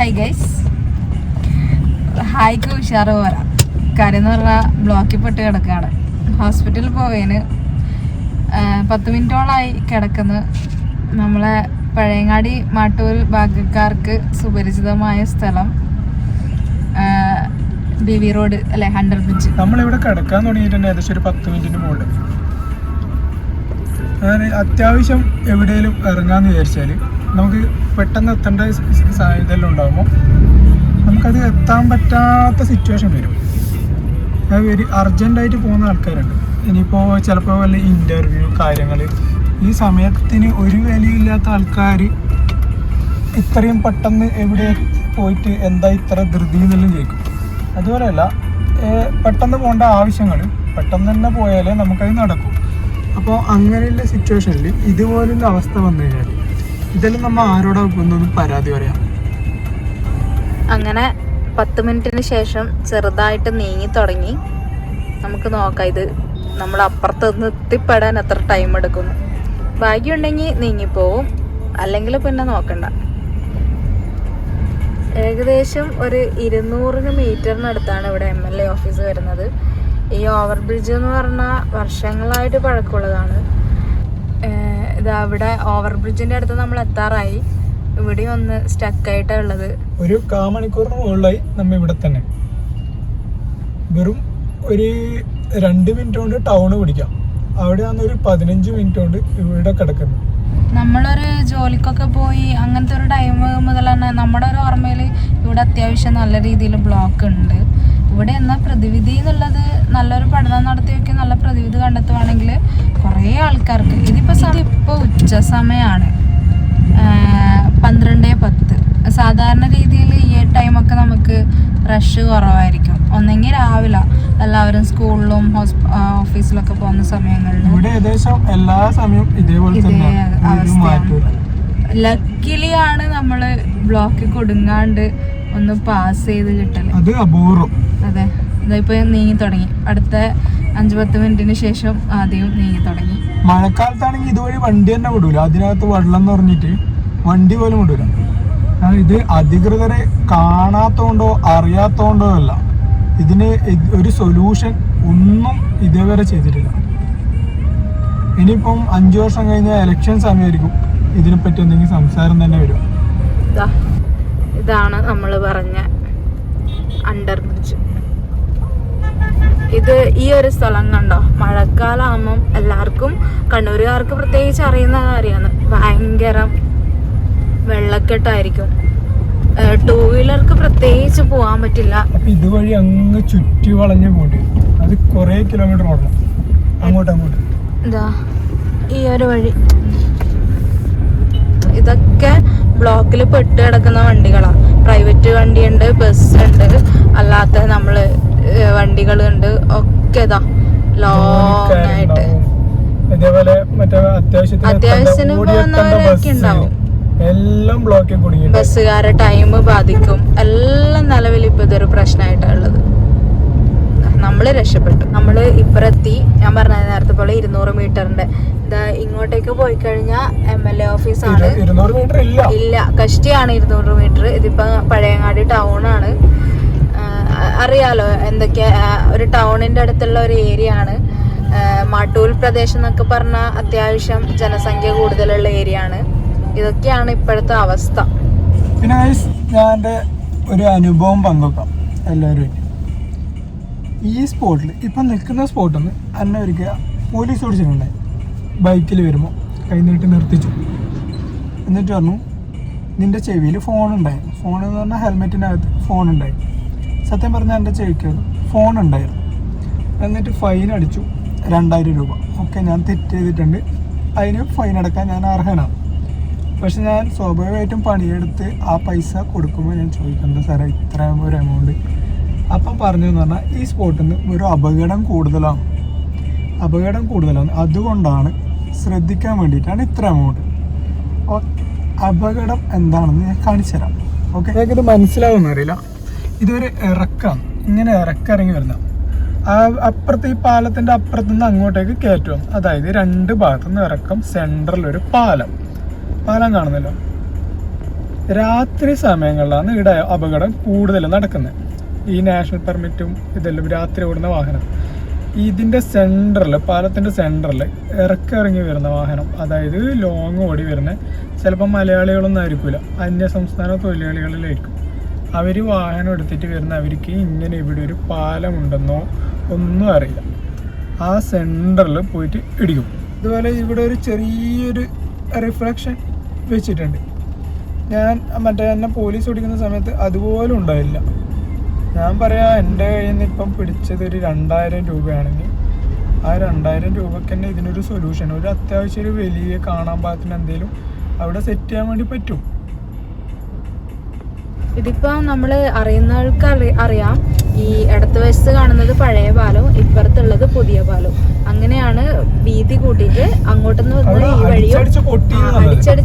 Hi guys ഹായ്ക്ക് ഉഷാറ് പോരാ. കാര്യം എന്ന് പറഞ്ഞാൽ ബ്ലോക്കിൽ പെട്ട് കിടക്കുകയാണ് ഹോസ്പിറ്റലിൽ പോവേന് പത്ത് മിനിറ്റോളായി കിടക്കുന്നു. നമ്മളെ പഴയങ്ങാടി മാട്ടൂർ ഭാഗക്കാർക്ക് സുപരിചിതമായ സ്ഥലം ബി വി റോഡ് അല്ലെ ഹൺഡ്രഡ് ബ്രിഡ്ജ്. നമ്മളിവിടെ കിടക്കാൻ തുടങ്ങിയിട്ടുണ്ട് ഏകദേശം ഒരു പത്ത് മിനിറ്റിന് മുകളിൽ. ഞാൻ അത്യാവശ്യം എവിടെയെങ്കിലും ഇറങ്ങാന്ന് വിചാരിച്ചാൽ നമുക്ക് പെട്ടെന്ന് എത്തേണ്ട ഇതെല്ലാം ഉണ്ടാകുമ്പോൾ നമുക്കത് എത്താൻ പറ്റാത്ത സിറ്റുവേഷൻ വരും. അത് വെരി അർജന്റായിട്ട് പോകുന്ന ആൾക്കാരുണ്ട്. ഇനിയിപ്പോൾ ചിലപ്പോൾ വല്ല ഇന്റർവ്യൂ കാര്യങ്ങൾ ഈ സമയത്തിന് ഒരു വിലയില്ലാത്ത ആൾക്കാർ ഇത്രയും പെട്ടെന്ന് എവിടെ പോയിട്ട് എന്താ ഇത്ര ധൃതി എന്നെല്ലാം ചോദിക്കും. അതുപോലെയല്ല പെട്ടെന്ന് പോകേണ്ട ആവശ്യങ്ങൾ പെട്ടെന്ന് തന്നെ പോയാലേ നമുക്കത് നടക്കും. അപ്പോൾ അങ്ങനെയുള്ള സിറ്റുവേഷനിൽ ഇതുപോലുള്ള അവസ്ഥ വന്നു കഴിഞ്ഞാൽ ഇതെല്ലാം നമ്മൾ ആരോടാ ഒന്നും പരാതി പറയാം? അങ്ങനെ പത്ത് മിനിറ്റിന് ശേഷം ചെറുതായിട്ട് നീങ്ങി തുടങ്ങി. നമുക്ക് നോക്കാം ഇത് നമ്മൾ അപ്പുറത്ത് നിന്ന് എത്തിപ്പെടാൻ എത്ര ടൈം എടുക്കുന്നു. ഭാഗ്യമുണ്ടെങ്കിൽ നീങ്ങിപ്പോവും. അല്ലെങ്കിൽ പിന്നെ നോക്കണ്ട. ഏകദേശം ഒരു ഇരുന്നൂറിന് മീറ്ററിനടുത്താണ് ഇവിടെ എം എൽ എ ഓഫീസ് വരുന്നത്. ഈ ഓവർ ബ്രിഡ്ജ് എന്ന് പറഞ്ഞാൽ വർഷങ്ങളായിട്ട് പഴക്കമുള്ളതാണ്. ഇതാ ഇവിടെ ഓവർ ബ്രിഡ്ജിന്റെ അടുത്ത് നമ്മൾ എത്താറായി. ഇവിടെ ഒന്ന് സ്റ്റക്കായിട്ടാണ് ഉള്ളത്. ഒരു കാമണിക്കൂറിന് മുകളിലായി നമ്മ ഇവിടെ തന്നെ. വെറും ഒരു രണ്ട് മിനിറ്റ് കൊണ്ട് ടൗണ് പിടിക്കാം. അവിടെയാണ് ഒരു പതിനഞ്ച് മിനിറ്റ് കൊണ്ട് ഇവിടെ കിടക്കുന്നത് നമ്മളൊരു ജോലിക്കൊക്കെ പോയി അങ്ങനത്തെ ഒരു ടൈം മുതൽ തന്നെ നമ്മുടെ ഒരു ഓർമ്മയിൽ ഇവിടെ അത്യാവശ്യം നല്ല രീതിയിൽ ബ്ലോക്ക് ഉണ്ട്. ഇവിടെ എന്നാൽ പ്രതിവിധി എന്നുള്ളത് നല്ലൊരു പഠനം നടത്തി വെക്കി നല്ല പ്രതിവിധി കണ്ടെത്തുവാണെങ്കിൽ കുറേ ആൾക്കാർക്ക് ഇതിപ്പോൾ ഇപ്പോൾ ഉച്ച സമയമാണ് പന്ത്രണ്ട് പത്ത്. സാധാരണ രീതിയിൽ ഈ ടൈമൊക്കെ നമുക്ക് റഷ് കുറവായിരിക്കും. ഒന്നെങ്കിൽ രാവിലെ എല്ലാവരും സ്കൂളിലും ഓഫീസിലൊക്കെ പോകുന്ന സമയങ്ങളിൽ. ഇവിടെ ഏകദേശം എല്ലാ സമയവും ഇതേപോലെ ഇതേ അവസ്ഥയാണ്. ലക്കിലി ആണ് നമ്മൾ ബ്ലോക്കിൽ കൊടുങ്ങാണ്ട് ഒന്ന് പാസ് ചെയ്ത് കിട്ടൽ. അത് അപൂർവം. അതെ. ഇതിപ്പോ നീങ്ങി തുടങ്ങി. അടുത്ത അഞ്ചു പത്ത് മിനിറ്റിന് ശേഷം ആദ്യം നീങ്ങി തുടങ്ങി. മഴക്കാലത്താണെങ്കിൽ ഇതുവഴി വണ്ടി തന്നെ വിടൂല. അതിനകത്ത് വെള്ളം എന്ന് പറഞ്ഞിട്ട് വണ്ടി പോലും വിടൂല. ആ, ഇത് അധികൃതരെ കാണാത്തോണ്ടോ അറിയാത്തോണ്ടോ അല്ല. ഇതിന് ഒരു സൊല്യൂഷൻ ഒന്നും ഇതേവരെ ചെയ്തിട്ടില്ല. ഇനിയിപ്പം അഞ്ചു വർഷം കഴിഞ്ഞ ഇലക്ഷൻ സമയമായിരിക്കും. ഇതിനെപ്പറ്റി എന്തെങ്കിലും സംസാരം തന്നെ വരും. ഇതാ ഇതാണ് നമ്മൾ പറഞ്ഞ അണ്ടർ ബ്രിഡ്ജ് ഇത് ഈ ഒരു സ്ഥലം കണ്ടോ? മഴക്കാലമാകുമ്പം എല്ലാവർക്കും കണ്ണൂരുകാർക്ക് പ്രത്യേകിച്ച് അറിയുന്ന കാര്യമാണ് ഭയങ്കര വെള്ളക്കെട്ടായിരിക്കും. ടൂ വീലർക്ക് പ്രത്യേകിച്ച് പോകാൻ പറ്റില്ല. ഇതുവഴി അങ്ങ് ചുറ്റി വളഞ്ഞ് പോണ്ടി. അത് കുറേ കിലോമീറ്റർ ഓടണം. അങ്ങോട്ട് അങ്ങോട്ട്. ഇതാ ഈ ഒരു വഴി. ഇതൊക്കെ ബ്ലോക്കിൽ പെട്ട് കിടക്കുന്ന വണ്ടികളാണ് പ്രൈവറ്റ് വണ്ടിയുണ്ട് ബസ് ഉണ്ട് അല്ലാത്ത നമ്മൾ വണ്ടികളുണ്ട്. ഒക്കെ ഇതാ ലോങ് ആയിട്ട്. മറ്റേ അത്യാവശ്യത്തിന് പോകുന്നവരൊക്കെ ഉണ്ടാവും. എല്ലാം ബ്ലോക്കിൽ കുടുങ്ങി ബസ്സുകാരെ ടൈം ബാധിക്കും. എല്ലാം നിലവിൽ ഇപ്പൊ ഇതൊരു പ്രശ്നമായിട്ടാണ് ഉള്ളത്. നമ്മൾ രക്ഷപ്പെട്ടു. നമ്മൾ ഇപ്പുറത്തി. ഞാൻ പറഞ്ഞ നേരത്തെ പോലെ ഇരുന്നൂറ് മീറ്ററിന്റെ ഇതാ ഇങ്ങോട്ടേക്ക് പോയി കഴിഞ്ഞാൽ എം എൽ എ ഓഫീസാണ് ഇല്ല. കഷ്ടിയാണ് ഇരുന്നൂറ് മീറ്റർ ഇതിപ്പോ പഴയങ്ങാടി ടൗൺ ആണ്. അറിയാലോ എന്തൊക്കെ ഒരു ടൗണിന്റെ അടുത്തുള്ള ഒരു ഏരിയ ആണ്. മാട്ടൂൽ പ്രദേശം എന്നൊക്കെ പറഞ്ഞാൽ അത്യാവശ്യം ജനസംഖ്യ കൂടുതലുള്ള ഏരിയ ആണ്. ഇതൊക്കെയാണ് ഇപ്പോഴത്തെ അവസ്ഥ. പിന്നെ ഞാൻ ഒരു അനുഭവം പങ്കുവെക്കാം എല്ലാവരും ഈ സ്പോട്ടിൽ ഇപ്പം നിൽക്കുന്ന സ്പോട്ടിൽ നിന്ന് എന്നെ പോലീസ് പിടിച്ചിട്ടുണ്ടായി ബൈക്കിൽ വരുമ്പോൾ കൈ നീട്ടി നിർത്തിച്ചു. എന്നിട്ട് പറഞ്ഞു നിന്റെ ചെവിയിൽ ഫോൺ ഉണ്ടായിരുന്നു ഫോൺ എന്ന് പറഞ്ഞാൽ ഹെൽമെറ്റിനകത്ത് ഫോൺ ഉണ്ടായി. സത്യം പറഞ്ഞാൽ എന്റെ ചേക്ക് ഫോൺ ഉണ്ടായിരുന്നു. എന്നിട്ട് ഫൈൻ അടിച്ചു. രണ്ടായിരം രൂപ. ഓക്കെ ഞാൻ തെറ്റ് ചെയ്തിട്ടുണ്ട്. അതിന് ഫൈൻ അടക്കാൻ ഞാൻ അർഹനാണ്. പക്ഷെ ഞാൻ സ്വാഭാവികമായിട്ടും പണിയെടുത്ത് ആ പൈസ കൊടുക്കുമ്പോൾ ഞാൻ ചോദിക്കുന്നത് സാറേ ഇത്ര ഒരു എമൗണ്ട് അപ്പം പറഞ്ഞു എന്ന് പറഞ്ഞാൽ ഈ സ്പോട്ടിൽ നിന്ന് ഒരു അപകടം കൂടുതലാണ്. അപകടം കൂടുതലാണ്. അതുകൊണ്ടാണ് ശ്രദ്ധിക്കാൻ വേണ്ടിയിട്ടാണ് ഇത്ര എമൗണ്ട് അപകടം എന്താണെന്ന് ഞാൻ കാണിച്ചു തരാം. ഓക്കെ? അറിയില്ല ഇതൊരു ഇറക്കാണ്. ഇങ്ങനെ ഇറക്കിറങ്ങി വരുന്ന. അപ്പുറത്ത് ഈ പാലത്തിന്റെ അപ്പുറത്ത് നിന്ന് അങ്ങോട്ടേക്ക് കയറ്റും. അതായത് രണ്ട് ഭാഗത്തു നിന്ന് ഇറക്കം സെൻട്രൽ ഒരു പാലം. പാലം കാണുന്നല്ലോ. രാത്രി സമയങ്ങളിലാണ് ഇവിടെ അപകടം കൂടുതൽ നടക്കുന്നത്. ഈ നാഷണൽ പെർമിറ്റും ഇതെല്ലാം രാത്രി ഓടുന്ന വാഹനം. ഇതിന്റെ സെന്ററിൽ പാലത്തിന്റെ സെന്ററിൽ ഇറക്കിറങ്ങി വരുന്ന വാഹനം. അതായത് ലോങ് ഓടി വരുന്ന ചിലപ്പോൾ മലയാളികളൊന്നും ആയിരിക്കില്ല അന്യ സംസ്ഥാന തൊഴിലാളികളിലായിരിക്കും. അവർ വാഹനം എടുത്തിട്ട് വരുന്ന അവർക്ക് ഇങ്ങനെ ഇവിടെ ഒരു പാലമുണ്ടെന്നോ ഒന്നും അറിയില്ല. ആ സെന്ററിൽ പോയിട്ട് ഇടിക്കും. അതുപോലെ ഇവിടെ ഒരു ചെറിയൊരു റിഫ്ലക്ഷൻ വെച്ചിട്ടുണ്ട്. ഞാൻ മറ്റേ എന്നെ പോലീസ് ഓടിക്കുന്ന സമയത്ത് അതുപോലും ഉണ്ടായില്ല. ഞാൻ പറയാം എന്റെ കയ്യിൽ നിന്ന് ഇപ്പം പിടിച്ചത് ഒരു രണ്ടായിരം രൂപയാണെങ്കിൽ ആ രണ്ടായിരം രൂപക്ക് തന്നെ ഇതിനൊരു സൊല്യൂഷൻ ഒരു അത്യാവശ്യം ഒരു വലിയ കാണാൻ പാകത്തിന് എന്തെങ്കിലും അവിടെ സെറ്റ് ചെയ്യാൻ വേണ്ടി പറ്റും. ഇതിപ്പോ നമ്മൾ അറിയുന്നവർക്ക് അറി- അറിയാം. ഈ ഇടത്ത് വശത്ത് കാണുന്നത് പഴയ പാലവും ഇപ്പുറത്തുള്ളത് പുതിയ പാലവും അങ്ങനെയാണ് വീതി കൂട്ടിയിട്ട് അങ്ങോട്ടുനിന്ന് വന്ന് ഈ വഴിയും അടിച്ചടിച്ച്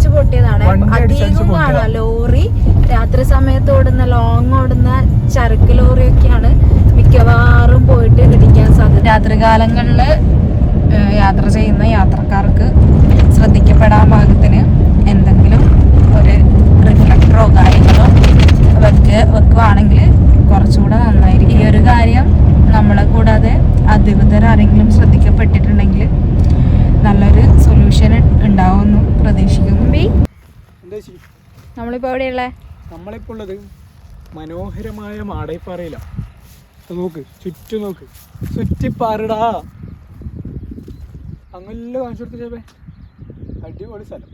പൊട്ടിയതാണ്. അധികം കാണാം. ലോറി രാത്രി സമയത്ത് ഓടുന്ന ലോങ് ഓടുന്ന ചരക്ക് ലോറിയൊക്കെയാണ് മിക്കവാറും പോയിട്ട് ഇടിക്കാൻ സാധ്യത. രാത്രി കാലങ്ങളിൽ യാത്ര ചെയ്യുന്ന യാത്രക്കാർക്ക് ശ്രദ്ധിക്കപ്പെടാൻ ഭാഗത്തിന് എന്തെങ്കിലും ഒരു റിഫ്ലക്ടറോ കാര്യങ്ങളോ വെക്ക വെക്കുവാണെങ്കിൽ കുറച്ചുകൂടെ നന്നായിരിക്കും. ഈ ഒരു കാര്യം നമ്മളെ കൂടാതെ അധികൃതർ ആരെങ്കിലും ശ്രദ്ധിക്കപ്പെട്ടിട്ടുണ്ടെങ്കിൽ നല്ലൊരു സൊല്യൂഷൻ ഉണ്ടാവുമെന്ന് പ്രതീക്ഷിക്കുന്നു. നമ്മളിപ്പോൾ എവിടെയുള്ള? നമ്മളിപ്പോൾ ഉള്ളത് മനോഹരമായ മാടൈപ്പാറയിലാണ് നോക്ക് ചുറ്റും നോക്ക്. ചുറ്റിപ്പാറടാ. അങ്ങനെ കാണിച്ചു കൊടുത്ത ചേപ്പേ അടിപൊളി സ്ഥലം.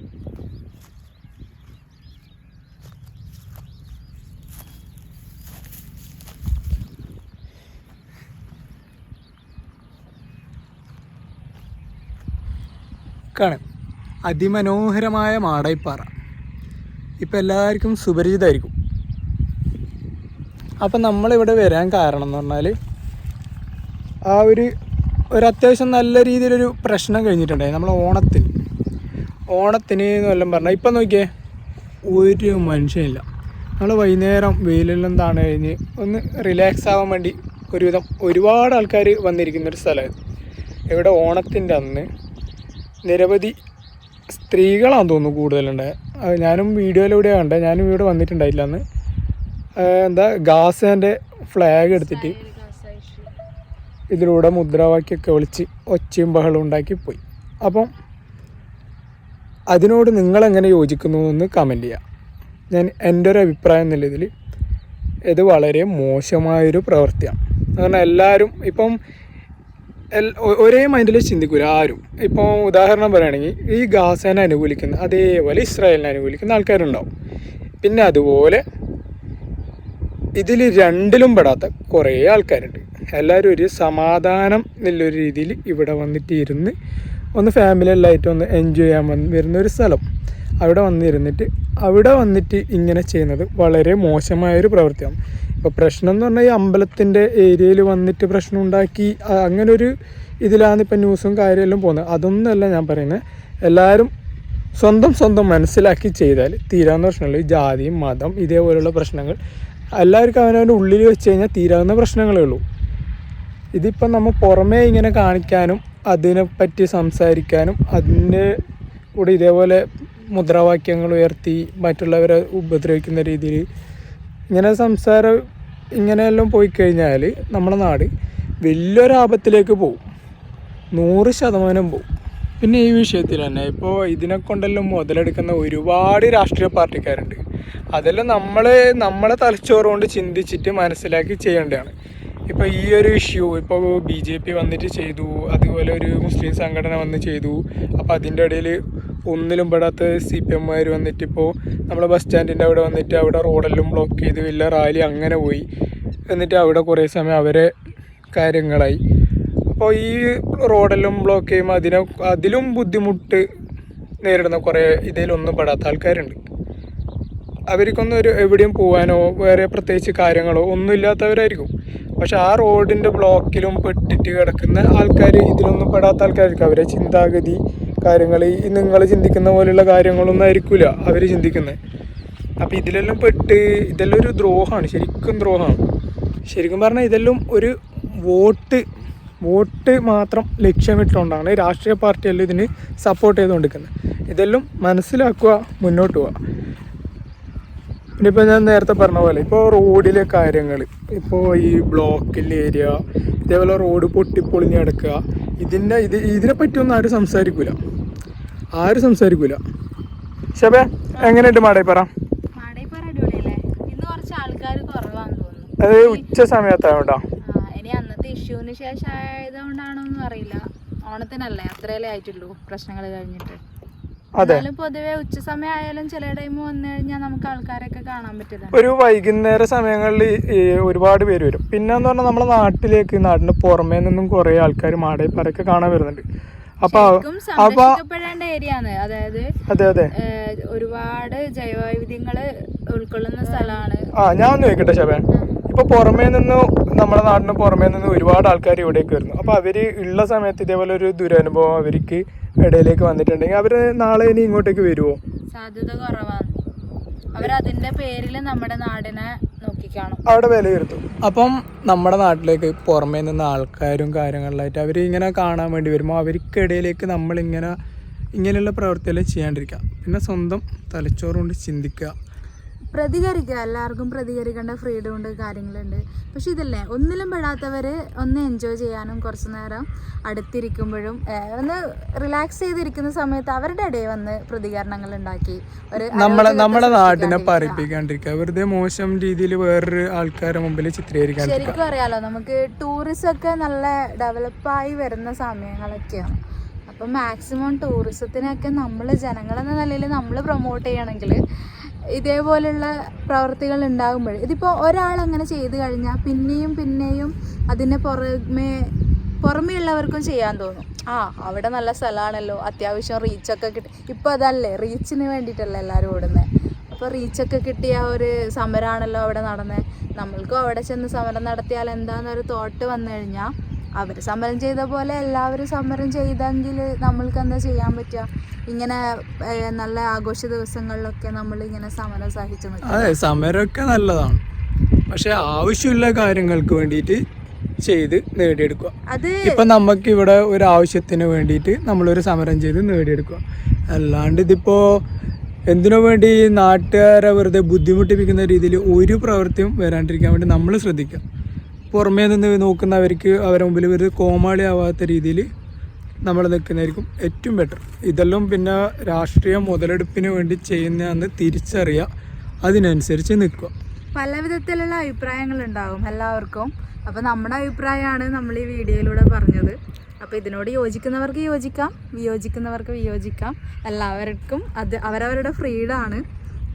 കാണാം അതിമനോഹരമായ മാടായിപ്പാറ ഇപ്പം എല്ലാവർക്കും സുപരിചിതമായിരിക്കും. അപ്പം നമ്മളിവിടെ വരാൻ കാരണം എന്ന് പറഞ്ഞാൽ ആ ഒരു ഒരു അത്യാവശ്യം നല്ല രീതിയിലൊരു പ്രശ്നം കഴിഞ്ഞിട്ടുണ്ടായി. നമ്മൾ ഓണത്തിന്. ഓണത്തിന് എന്ന് വല്ലതും പറഞ്ഞാൽ ഇപ്പം നോക്കിയേ ഒരു മനുഷ്യനില്ല. നമ്മൾ വൈകുന്നേരം വെയിലെല്ലാം താണ് കഴിഞ്ഞ് ഒന്ന് റിലാക്സ് ആവാൻ വേണ്ടി ഒരുവിധം ഒരുപാട് ആൾക്കാർ വന്നിരിക്കുന്ന ഒരു ഇവിടെ ഓണത്തിന്റെ അന്ന് നിരവധി സ്ത്രീകളാണെന്ന് തോന്നുന്നു കൂടുതലുണ്ട്. ഞാനും വീഡിയോയിലൂടെ കണ്ടത് ഞാനും ഇവിടെ വന്നിട്ടുണ്ടായില്ല അന്ന്. എന്താ ഗാസേന്റെ ഫ്ലാഗ് എടുത്തിട്ട് ഇതിലൂടെ മുദ്രാവാക്യമൊക്കെ വിളിച്ച് ഒച്ചയും ബഹളവും ഉണ്ടാക്കി പോയി. അപ്പം അതിനോട് നിങ്ങളെങ്ങനെ യോജിക്കുന്നു എന്ന് കമന്റ് ചെയ്യാം. ഞാൻ എന്റെ ഒരു അഭിപ്രായം എന്നുള്ള ഇതിൽ ഇത് വളരെ മോശമായൊരു പ്രവൃത്തിയാണ്. കാരണം എല്ലാവരും ഇപ്പം ഒരേ മൈൻഡിൽ ചിന്തിക്കൂല ആരും. ഇപ്പോൾ ഉദാഹരണം പറയുകയാണെങ്കിൽ ഈ ഗാസേനെ അനുകൂലിക്കുന്ന അതേപോലെ ഇസ്രായേലിനെ അനുകൂലിക്കുന്ന ആൾക്കാരുണ്ടാവും. പിന്നെ അതുപോലെ ഇതിൽ രണ്ടിലും പെടാത്ത കുറേ ആൾക്കാരുണ്ട്. എല്ലാവരും ഒരു സമാധാനം എന്നുള്ളൊരു രീതിയിൽ ഇവിടെ വന്നിട്ട് ഇരുന്ന് ഒന്ന് ഫാമിലി എല്ലായിട്ട് ഒന്ന് എൻജോയ് ചെയ്യാൻ വരുന്ന ഒരു സ്ഥലം. അവിടെ വന്നിരുന്നിട്ട് അവിടെ വന്നിട്ട് ഇങ്ങനെ ചെയ്യുന്നത് വളരെ മോശമായൊരു പ്രവൃത്തിയാണ്. ഇപ്പോൾ പ്രശ്നം എന്ന് പറഞ്ഞാൽ ഈ അമ്പലത്തിന്റെ ഏരിയയിൽ വന്നിട്ട് പ്രശ്നം ഉണ്ടാക്കി അങ്ങനൊരു ഇതിലാണ് ഇപ്പം ന്യൂസും കാര്യമെല്ലാം പോകുന്നത്. അതൊന്നുമല്ല ഞാൻ പറയുന്നത് എല്ലാവരും സ്വന്തം സ്വന്തം മനസ്സിലാക്കി ചെയ്താൽ തീരാവുന്ന പ്രശ്നങ്ങൾ ഈ ജാതിയും മതം ഇതേപോലെയുള്ള പ്രശ്നങ്ങൾ എല്ലാവർക്കും അവനവന്റെ ഉള്ളിൽ വെച്ച് കഴിഞ്ഞാൽ തീരാവുന്ന പ്രശ്നങ്ങളേ ഉള്ളൂ. ഇതിപ്പം നമ്മൾ പുറമേ ഇങ്ങനെ കാണിക്കാനും അതിനെപ്പറ്റി സംസാരിക്കാനും അതിന്റെ കൂടെ ഇതേപോലെ മുദ്രാവാക്യങ്ങൾ ഉയർത്തി മറ്റുള്ളവരെ ഉപദ്രവിക്കുന്ന രീതിയിൽ ഇങ്ങനെ സംസാരം ഇങ്ങനെയെല്ലാം പോയി കഴിഞ്ഞാൽ നമ്മുടെ നാട് വലിയൊരാപത്തിലേക്ക് പോകും നൂറ് ശതമാനം പോകും പിന്നെ ഈ വിഷയത്തിൽ തന്നെ ഇപ്പോൾ ഇതിനെ കൊണ്ടെല്ലാം മുതലെടുക്കുന്ന ഒരുപാട് രാഷ്ട്രീയ പാർട്ടിക്കാരുണ്ട്. അതെല്ലാം നമ്മൾ നമ്മളെ തലച്ചോറ് കൊണ്ട് ചിന്തിച്ചിട്ട് മനസ്സിലാക്കി ചെയ്യേണ്ടതാണ്. ഇപ്പോൾ ഈ ഒരു ഇഷ്യൂ ഇപ്പോൾ ബി ജെ പി വന്നിട്ട് ചെയ്തു അതുപോലെ ഒരു മുസ്ലിം സംഘടന വന്ന് ചെയ്തു അപ്പോൾ അതിന്റെ ഇടയിൽ ഒന്നിലും പെടാത്ത സി പി വന്നിട്ട് ഇപ്പോൾ നമ്മളെ ബസ് സ്റ്റാൻഡിന്റെ അവിടെ വന്നിട്ട് അവിടെ റോഡെല്ലാം ബ്ലോക്ക് ചെയ്ത് വലിയ റാലി അങ്ങനെ പോയി. എന്നിട്ട് അവിടെ കുറേ സമയം അവരെ കാര്യങ്ങളായി. അപ്പോൾ ഈ റോഡെല്ലാം ബ്ലോക്ക് ചെയ്യുമ്പോൾ അതിനെ അതിലും ബുദ്ധിമുട്ട് നേരിടുന്ന കുറേ ഇതിലൊന്നും പെടാത്ത ആൾക്കാരുണ്ട്. അവർക്കൊന്നും ഒരു എവിടെയും പോകാനോ വേറെ പ്രത്യേകിച്ച് കാര്യങ്ങളോ ഒന്നും ഇല്ലാത്തവരായിരിക്കും. പക്ഷെ ആ റോഡിന്റെ ബ്ലോക്കിലും പെട്ടിട്ട് കിടക്കുന്ന ആൾക്കാർ ഇതിലൊന്നും പെടാത്ത ആൾക്കാരായിരിക്കും. അവരെ ചിന്താഗതി കാര്യങ്ങൾ ഈ നിങ്ങൾ ചിന്തിക്കുന്ന പോലെയുള്ള കാര്യങ്ങളൊന്നും ആയിരിക്കില്ല അവർ ചിന്തിക്കുന്നത് അപ്പോൾ ഇതിലെല്ലാം പെട്ട് ഇതെല്ലാം ഒരു ദ്രോഹമാണ് ശരിക്കും ദ്രോഹമാണ് ശരിക്കും പറഞ്ഞാൽ ഇതെല്ലാം ഒരു വോട്ട് വോട്ട് മാത്രം ലക്ഷ്യമിട്ടുകൊണ്ടാണ് രാഷ്ട്രീയ പാർട്ടിയെല്ലാം ഇതിന് സപ്പോർട്ട് ചെയ്തുകൊണ്ടിരിക്കുന്നത് ഇതെല്ലാം മനസ്സിലാക്കുക മുന്നോട്ട് പോവുക. പിന്നെ ഇപ്പോൾ ഞാൻ നേരത്തെ പറഞ്ഞ പോലെ ഇപ്പോൾ റോഡിലെ കാര്യങ്ങൾ ഇപ്പോൾ ഈ ബ്ലോക്കിലെ ഏരിയ ഇതേപോലെ റോഡ് പൊട്ടിപ്പൊളിഞ്ഞ് കിടക്കുക. ഇതിന്റെ ഇത് ഇതിനെ പറ്റിയൊന്നും ആരും സംസാരിക്കൂല. ആരും സംസാരിക്കൂല. ശബേ എങ്ങനെയുണ്ട് മാടൈപ്പറ? അത് ഉച്ച സമയത്തായോണ്ടാ? ഇനി അന്നത്തെ ഇഷ്യൂവിന് ശേഷം ആയതുകൊണ്ടാണോന്നും അറിയില്ല. ഓണത്തിനല്ലേ അത്രയല്ലേ ആയിട്ടുള്ളൂ പ്രശ്നങ്ങൾ കഴിഞ്ഞിട്ട്. എന്നാലും പൊതുവെ ഉച്ച സമയം ആയാലും ചില ടൈം വന്നു കഴിഞ്ഞാൽ നമുക്ക് ആൾക്കാരൊക്കെ കാണാൻ പറ്റില്ല ഒരു വൈകുന്നേര സമയങ്ങളിൽ ഒരുപാട് പേര് വരും. പിന്നെ എന്ന് പറഞ്ഞാൽ നമ്മുടെ നാട്ടിലേക്ക് നാടിന്റെ പുറമേ നിന്നും കുറെ ആൾക്കാർ മാടേപ്പാറൊക്കെ കാണാൻ വരുന്നുണ്ട്. അപ്പൊ സംരക്ഷിക്കപ്പെടേണ്ട ഏരിയ ആണ്. അതായത് അതെ അതെ. ഒരുപാട് ജൈവവൈവിധ്യങ്ങൾ ഉൾക്കൊള്ളുന്ന സ്ഥലമാണ്. ആ ഞാൻ ഒന്ന് ചോദിക്കട്ടെ ശബേ ഇപ്പൊ പുറമേ നിന്ന് നമ്മുടെ നാടിന് പുറമേ നിന്ന് ഒരുപാട് ആൾക്കാർ ഇവിടേക്ക് വരുന്നു. അപ്പൊ അവർ ഉള്ള സമയത്ത് ഇതേപോലെ ഒരു ദുരനുഭവം അവർക്ക് ഇടയിലേക്ക് വന്നിട്ടുണ്ടെങ്കിൽ അവർ നാളെ ഇനി ഇങ്ങോട്ടേക്ക് വരുമോ സാധ്യത കുറവാണ്. അവരതിന്റെ പേരിൽ നമ്മുടെ നാടിനെ നോക്കിക്കാണും. അവിടെ വിലയിരുത്തും അപ്പം നമ്മുടെ നാട്ടിലേക്ക് പുറമേ നിന്ന് ആൾക്കാരും കാര്യങ്ങളിലായിട്ട് അവർ ഇങ്ങനെ കാണാൻ വേണ്ടി വരുമ്പോൾ അവർക്കിടയിലേക്ക് നമ്മളിങ്ങനെ ഇങ്ങനെയുള്ള പ്രവൃത്തിയെല്ലാം ചെയ്യാണ്ടിരിക്കുക പിന്നെ സ്വന്തം തലച്ചോറുകൊണ്ട് ചിന്തിക്കുക. പ്രതികരിക്കുക. എല്ലാവർക്കും പ്രതികരിക്കേണ്ട ഫ്രീഡം ഉണ്ട് കാര്യങ്ങളുണ്ട്. പക്ഷെ ഇതല്ലേ ഒന്നിലും പെടാത്തവർ ഒന്ന് എൻജോയ് ചെയ്യാനും കുറച്ച് നേരം അടുത്തിരിക്കുമ്പോഴും ഒന്ന് റിലാക്സ് ചെയ്തിരിക്കുന്ന സമയത്ത് അവരുടെ ഇടയിൽ വന്ന് പ്രതികരണങ്ങൾ ഉണ്ടാക്കി ഒരു നമ്മളെ നമ്മുടെ നാട്ടിനെ. പറയിപ്പിക്കാണ്ടിരിക്കുക വെറുതെ മോശം രീതിയിൽ വേറൊരു ആൾക്കാരെ മുമ്പിൽ ചിത്രീകരിക്കാൻ ശരിക്കും അറിയാലോ നമുക്ക് ടൂറിസം ഒക്കെ നല്ല ഡെവലപ്പായി വരുന്ന സമയങ്ങളൊക്കെയാണ്. അപ്പം മാക്സിമം ടൂറിസത്തിനൊക്കെ നമ്മൾ ജനങ്ങളെന്ന നിലയിൽ നമ്മൾ പ്രൊമോട്ട് ചെയ്യണമെങ്കിൽ ഇതേപോലുള്ള പ്രവർത്തികൾ ഉണ്ടാകുമ്പോൾ ഇതിപ്പോൾ ഒരാൾ അങ്ങനെ ചെയ്തു കഴിഞ്ഞാൽ പിന്നെയും പിന്നെയും അതിനെ പുറമേ പുറമേ ഉള്ളവർക്കും ചെയ്യാൻ തോന്നും. ആ അവിടെ നല്ല സ്ഥലമാണല്ലോ അത്യാവശ്യം റീച്ചൊക്കെ കിട്ടി. ഇപ്പോൾ അതല്ലേ റീച്ചിന് വേണ്ടിയിട്ടല്ലേ എല്ലാവരും ഓടുന്നത് അപ്പോൾ റീച്ചൊക്കെ കിട്ടിയ ഒരു സമരമാണല്ലോ അവിടെ നടന്നത് നമ്മൾക്കും അവിടെ ചെന്ന് സമരം നടത്തിയാൽ എന്താണെന്നൊരു തോട്ട് വന്നു കഴിഞ്ഞാൽ അവർ സമരം ചെയ്ത പോലെ എല്ലാവരും സമരം ചെയ്തെങ്കിൽ നമ്മൾക്ക് എന്താ ചെയ്യാൻ പറ്റുക? ഇങ്ങനെ നല്ല ആഘോഷ ദിവസങ്ങളിലൊക്കെ നമ്മൾ ഇങ്ങനെ സമരം സഹിച്ചു അതെ സമരമൊക്കെ നല്ലതാണ്. പക്ഷെ ആവശ്യമുള്ള കാര്യങ്ങൾക്ക് വേണ്ടിയിട്ട് ചെയ്ത് നേടിയെടുക്കുക. അത് ഇപ്പം നമുക്ക് ഇവിടെ ഒരു ആവശ്യത്തിന് വേണ്ടിയിട്ട് നമ്മളൊരു സമരം ചെയ്ത് നേടിയെടുക്കുക. അല്ലാണ്ട് ഇതിപ്പോൾ എന്തിനു വേണ്ടി നാട്ടുകാരെ വെറുതെ ബുദ്ധിമുട്ടിപ്പിക്കുന്ന രീതിയിൽ ഒരു പ്രവൃത്തിയും വരാണ്ടിരിക്കാൻ വേണ്ടി നമ്മൾ ശ്രദ്ധിക്കുക. പുറമേ നിന്ന് നോക്കുന്നവർക്ക് അവരുടെ മുമ്പിൽ ഒരു കോമാളി ആവാത്ത രീതിയിൽ നമ്മൾ നിൽക്കുന്നതായിരിക്കും ഏറ്റവും ബെറ്റർ ഇതെല്ലാം പിന്നെ രാഷ്ട്രീയ മുതലെടുപ്പിന് വേണ്ടി ചെയ്യുന്നതെന്ന് തിരിച്ചറിയുക. അതിനനുസരിച്ച് നിൽക്കുക. പല വിധത്തിലുള്ള അഭിപ്രായങ്ങൾ ഉണ്ടാവും എല്ലാവർക്കും. അപ്പോൾ നമ്മുടെ അഭിപ്രായമാണ് നമ്മൾ ഈ വീഡിയോയിലൂടെ പറഞ്ഞത്. അപ്പോൾ ഇതിനോട് യോജിക്കുന്നവർക്ക് യോജിക്കാം വിയോജിക്കുന്നവർക്ക് വിയോജിക്കാം. എല്ലാവർക്കും അത് അവരവരുടെ ഫ്രീഡമാണ്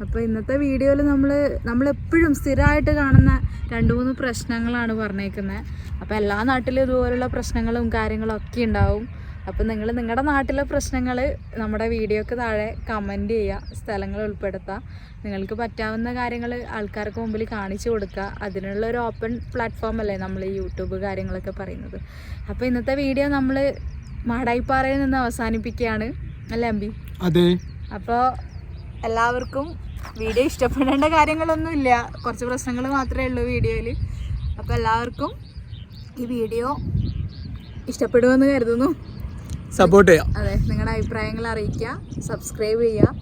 അപ്പോൾ ഇന്നത്തെ വീഡിയോയിൽ നമ്മൾ നമ്മളെപ്പോഴും സ്ഥിരമായിട്ട് കാണുന്ന രണ്ട് മൂന്ന് പ്രശ്നങ്ങളാണ് പറഞ്ഞേക്കുന്നത് അപ്പോൾ എല്ലാ നാട്ടിലും ഇതുപോലുള്ള പ്രശ്നങ്ങളും കാര്യങ്ങളും ഒക്കെ ഉണ്ടാവും. അപ്പോൾ നിങ്ങൾ നിങ്ങളുടെ നാട്ടിലെ പ്രശ്നങ്ങൾ നമ്മുടെ വീഡിയോക്ക് താഴെ കമന്റ് ചെയ്യുക സ്ഥലങ്ങൾ ഉൾപ്പെടുത്തുക നിങ്ങൾക്ക് പറ്റാവുന്ന കാര്യങ്ങൾ ആൾക്കാർക്ക് മുമ്പിൽ കാണിച്ചു കൊടുക്കുക അതിനുള്ള ഒരു ഓപ്പൺ പ്ലാറ്റ്ഫോം അല്ലേ നമ്മൾ ഈ യൂട്യൂബ് കാര്യങ്ങളൊക്കെ പറയുന്നത്. അപ്പോൾ ഇന്നത്തെ വീഡിയോ നമ്മൾ മാടായിപ്പാറയിൽ നിന്ന് അവസാനിപ്പിക്കുകയാണ്. അല്ലേ അമ്പി? അതെ. അപ്പോൾ എല്ലാവർക്കും വീഡിയോ ഇഷ്ടപ്പെടേണ്ട കാര്യങ്ങളൊന്നുമില്ല. കുറച്ച് പ്രശ്നങ്ങൾ മാത്രമേ ഉള്ളൂ വീഡിയോയിൽ അപ്പോൾ എല്ലാവർക്കും ഈ വീഡിയോ ഇഷ്ടപ്പെടുമെന്ന് കരുതുന്നു. സപ്പോർട്ട് ചെയ്യാം. അതെ നിങ്ങളുടെ അഭിപ്രായങ്ങൾ അറിയിക്കുക സബ്സ്ക്രൈബ് ചെയ്യുക.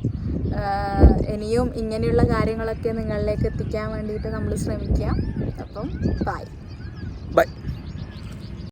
ഇനിയും ഇങ്ങനെയുള്ള കാര്യങ്ങളൊക്കെ നിങ്ങളിലേക്ക് എത്തിക്കാൻ വേണ്ടിയിട്ട് നമ്മൾ ശ്രമിക്കാം. അപ്പം ബൈ